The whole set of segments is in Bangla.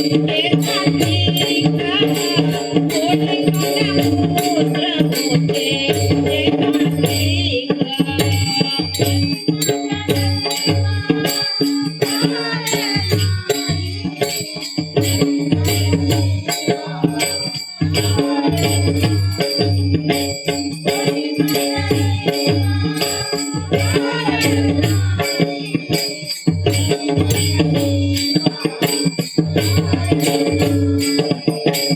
Amen.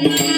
Thank you.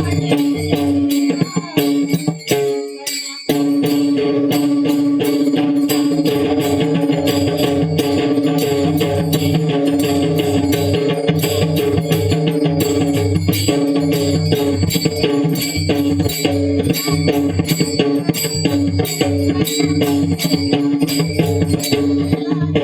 Thank you.